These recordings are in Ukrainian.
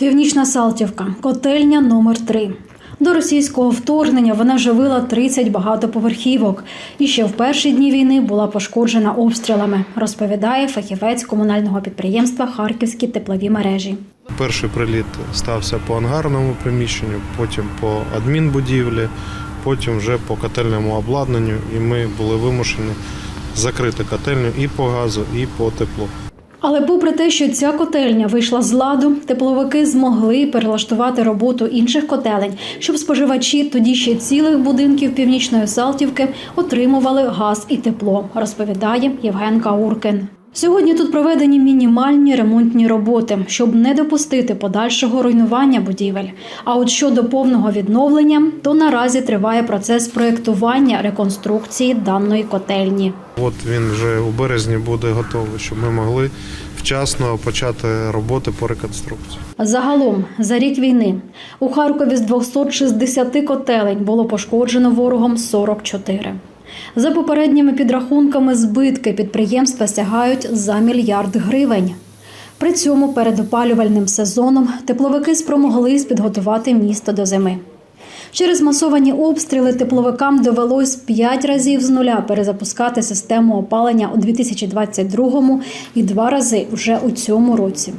Північна Салтівка, котельня номер 3 До російського вторгнення вона живила 30 багатоповерхівок і ще в перші дні війни була пошкоджена обстрілами, розповідає фахівець комунального підприємства Харківські теплові мережі. Перший приліт стався по ангарному приміщенню, потім по адмінбудівлі, потім вже по котельному обладнанню, і ми були вимушені закрити котельню і по газу, і по теплу. Але попри те, що ця котельня вийшла з ладу, тепловики змогли перелаштувати роботу інших котелень, щоб споживачі тоді ще цілих будинків північної Салтівки отримували газ і тепло, розповідає Євген Кауркин. Сьогодні тут проведені мінімальні ремонтні роботи, щоб не допустити подальшого руйнування будівель. А от щодо повного відновлення, то наразі триває процес проєктування реконструкції даної котельні. От він вже у березні буде готовий, щоб ми могли вчасно почати роботи по реконструкції. Загалом за рік війни у Харкові з 260 котелень було пошкоджено ворогом 44. За попередніми підрахунками, збитки підприємства сягають за мільярд гривень. При цьому перед опалювальним сезоном тепловики спромоглись підготувати місто до зими. Через масовані обстріли тепловикам довелось 5 разів з нуля перезапускати систему опалення у 2022 і два рази вже у цьому році.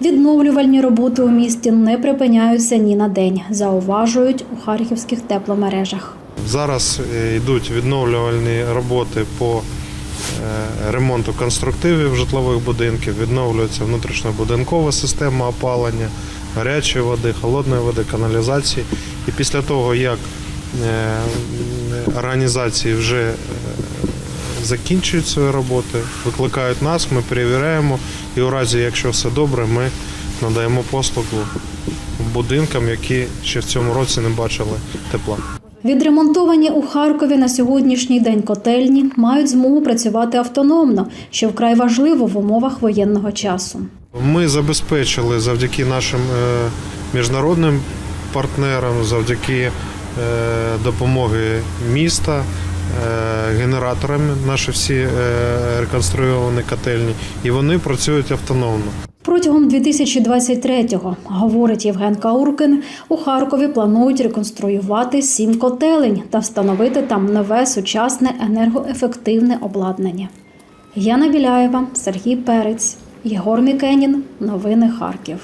Відновлювальні роботи у місті не припиняються ні на день, зауважують у харківських тепломережах. Зараз е, йдуть відновлювальні роботи по е, ремонту конструктивів житлових будинків, відновлюється внутрішньобудинкова система опалення, гарячої води, холодної води, каналізації. І після того, як е, організації вже закінчують свої роботи, викликають нас, ми перевіряємо і у разі, якщо все добре, ми надаємо послугу будинкам, які ще в цьому році не бачили тепла. Відремонтовані у Харкові на сьогоднішній день котельні мають змогу працювати автономно, що вкрай важливо в умовах воєнного часу. Ми забезпечили завдяки нашим е, міжнародним партнерам, завдяки е, допомоги міста, е, генераторами наші всі реконструйовані котельні, і вони працюють автономно. Протягом 2023-го, говорить Євген Кауркин, у Харкові планують реконструювати сім котелень та встановити там нове сучасне енергоефективне обладнання. Яна Біляєва, Сергій Перець, Єгор Мікенін. Новини Харків.